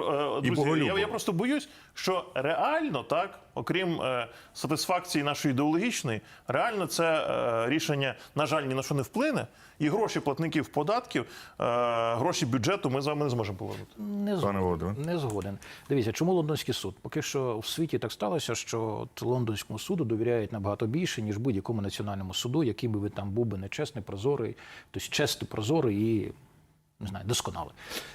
е, друзі, я, я просто боюсь, що реально так, окрім е, сатисфакції нашої ідеологічної, реально це е, рішення, на жаль, ні на що не вплине. І гроші платників податків, е, гроші бюджету ми з вами не зможемо повернути. Не згоден. Не згоден. Дивіться, чому лондонський суд? Поки що в світі так сталося, що от лондонському суду довіряють набагато більше, ніж будь-якому національному суду, який би ви там був би нечесний, прозорий, тобто чесний, прозорий і не знаю, досконалий.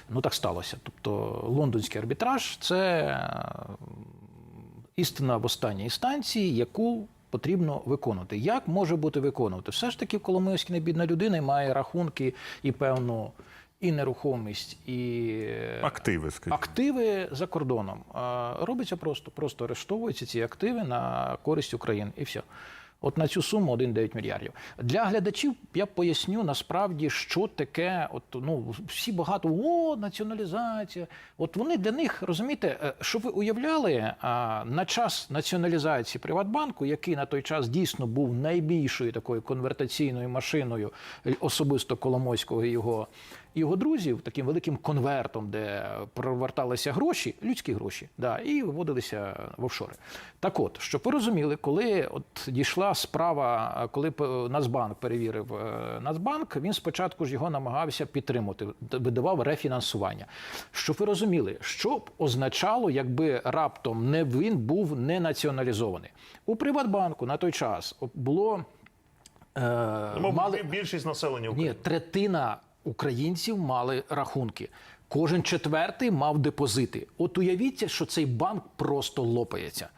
Ну так сталося. Тобто лондонський арбітраж це е, істина в останній інстанції, яку потрібно виконувати. Як може бути виконувати? Все ж таки, Коломийський не бідна людина і має рахунки і певну і нерухомість, і е, Активи, скажімо. активи за кордоном. Робиться просто, просто арештовуються ці активи на користь України і все. От на цю суму 1,9 мільярдів. Для глядачів я поясню насправді, що таке. От ну всі багато о, націоналізація. От вони для них розумієте, е, що ви уявляли а, на час націоналізації Приватбанку, який на той час дійсно був найбільшою такою конвертаційною машиною е, особисто Коломойського і його його друзів таким великим конвертом, де проверталися гроші, людські гроші, да, і виводилися в офшори. Так от, щоб ви розуміли, коли от дійшла справа, коли Нацбанк перевірив е, Нацбанк, він спочатку ж його намагався підтримати, видавав рефінансування. Щоб ви розуміли, що б означало, якби раптом не він був не націоналізований. У Приватбанку на той час було. Е, мали... більшість населення України. Ні, третина українців мали рахунки. Кожен четвертий мав депозити. От уявіться, що цей банк просто лопається.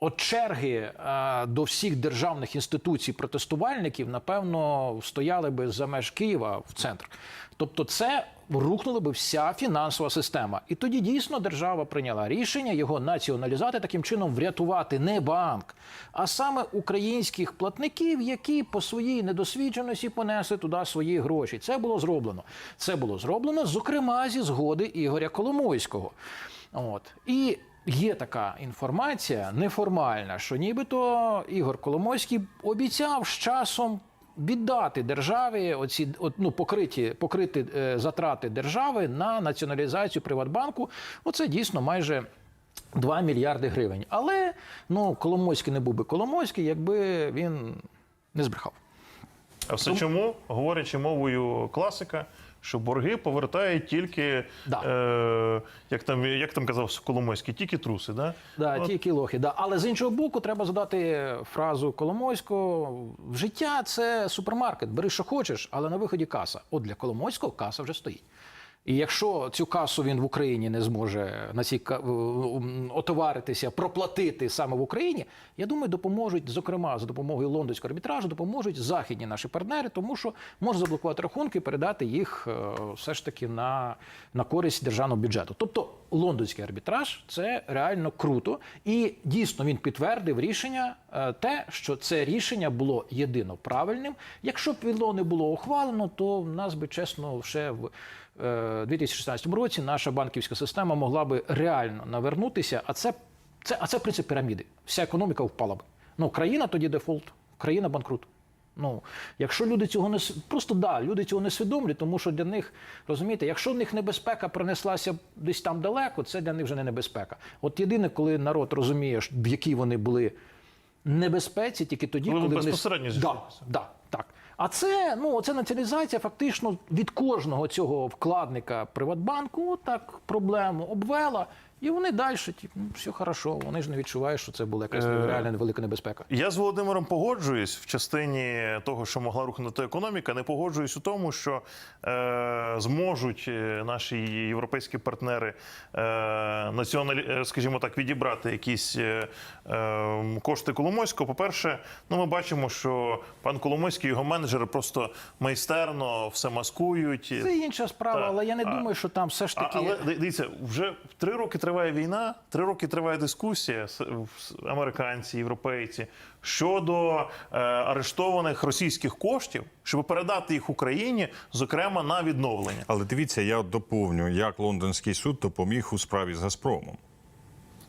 От черги е, до всіх державних інституцій протестувальників, напевно, стояли би за меж Києва в центр. Тобто, це рухнула би вся фінансова система. І тоді дійсно держава прийняла рішення його націоналізувати, таким чином врятувати не банк, а саме українських платників, які по своїй недосвідченості понесли туди свої гроші. Це було зроблено. Це було зроблено, зокрема, зі згоди Ігоря Коломойського. От і є така інформація неформальна, що нібито Ігор Коломойський обіцяв з часом. Віддати державі оці от, ну, покриті, покрити е, затрати держави на націоналізацію Приватбанку. Оце дійсно майже 2 мільярди гривень. Але ну, Коломойський не був би Коломойський, якби він не збрехав. А все чому, говорячи мовою класика, що борги повертають тільки, Да. е, як, там, як там казав Коломойський, тільки труси. Да? Да, От. тільки лохи. Да. Але з іншого боку, треба задати фразу Коломойського: в життя це супермаркет. Бери, що хочеш, але на виході каса. От для Коломойського каса вже стоїть. І якщо цю касу він в Україні не зможе на цій отоваритися, проплатити саме в Україні, я думаю, допоможуть, зокрема, за допомогою лондонського арбітражу, допоможуть західні наші партнери, тому що можуть заблокувати рахунки, передати їх е, все ж таки на, на користь державного бюджету. Тобто лондонський арбітраж це реально круто, і дійсно він підтвердив рішення, е, те, що це рішення було єдино правильним. Якщо б воно не було ухвалено, то в нас би чесно ще в 2016 році наша банківська система могла би реально навернутися. А це, це, а це принцип піраміди. Вся економіка впала б. Ну, країна тоді дефолт, країна банкрут. Ну, якщо люди цього не просто да, люди цього не свідомлюють, тому що для них розумієте, якщо в них небезпека принеслася десь там далеко, це для них вже не небезпека. От єдине, коли народ розуміє, в якій вони були небезпеці, тільки тоді, Ну, коли безпосередньо вони... да, да. А це ну це націоналізація фактично від кожного цього вкладника Приватбанку так проблему обвела, і вони далі, типу, ну, все хорошо. Вони ж не відчувають, що це була якась Е, реальна велика небезпека. Я з Володимиром погоджуюсь в частині того, що могла рухнути економіка. Не погоджуюсь у тому, що е, зможуть е, наші європейські партнери е, націоналі, е, скажімо так, відібрати якісь е, е, кошти Коломойського. По-перше, ну ми бачимо, що пан Коломойський його менеджери просто майстерно все маскують. Це інша справа, Так. але я не А- думаю, що там все ж таки. але дивіться, вже три роки триває війна, три роки триває дискусія американці, європейці щодо е, арештованих російських коштів, щоб передати їх Україні, зокрема на відновлення. Але дивіться, я доповню, як лондонський суд допоміг у справі з Газпромом.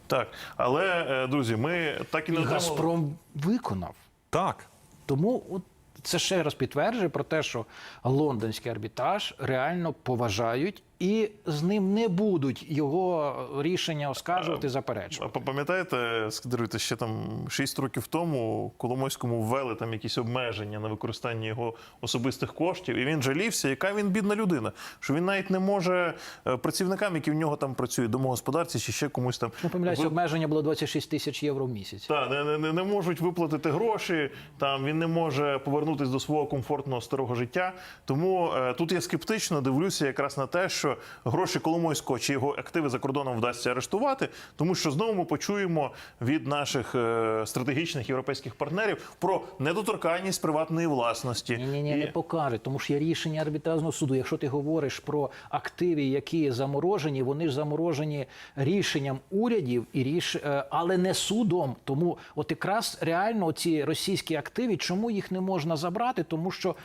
Так, але е, друзі, ми так і І не отримали. Газпром виконав. Так. Тому от це ще раз підтверджує про те, що лондонський арбітраж реально поважають і з ним не будуть його рішення оскаржувати, заперечувати. А Пам'ятаєте, скидеруйте, ще там 6 років тому Коломойському ввели там якісь обмеження на використання його особистих коштів, і він жалівся, яка він бідна людина. Що він навіть не може е, працівникам, які в нього там працюють, домогосподарці чи ще комусь там Не помиляюся, ви- обмеження було 26 тисяч євро в місяць. Та, не, не, не можуть виплатити гроші, там він не може повернутися до свого комфортного старого життя. Тому е, тут я скептично дивлюся якраз на те, що гроші Коломойського чи його активи за кордоном вдасться арештувати, тому що знову ми почуємо від наших е, стратегічних європейських партнерів про недоторканність приватної власності. Ні, ні, ні, І- не покаже, тому що є рішення арбітражного суду. Якщо ти говориш про активи, які заморожені, вони ж заморожені рішенням урядів і ріш, е, але не судом. Тому от якраз реально ці російські активи, чому їх не можна забрати? Тому що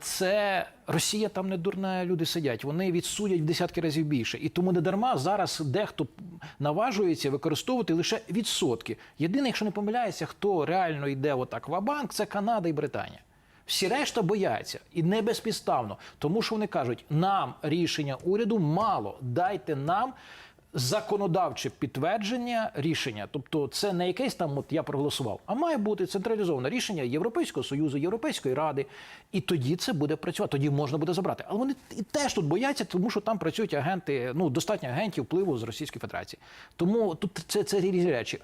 це Росія там не дурна, люди сидять. Вони відсудять в десятки разів більше. І тому не дарма зараз дехто наважується використовувати лише відсотки. Єдине, якщо не помиляється, хто реально йде отак в банк це Канада і Британія. Всі решта бояться і не безпідставно, тому що вони кажуть, нам рішення уряду мало, дайте нам законодавче підтвердження рішення. Тобто, це не якесь там, от я проголосував, а має бути централізоване рішення Європейського союзу, Європейської ради, і тоді це буде працювати. Тоді можна буде забрати. Але вони і теж тут бояться, тому що там працюють агенти. Ну достатньо агентів впливу з Російської Федерації. Тому тут це, це різні речі.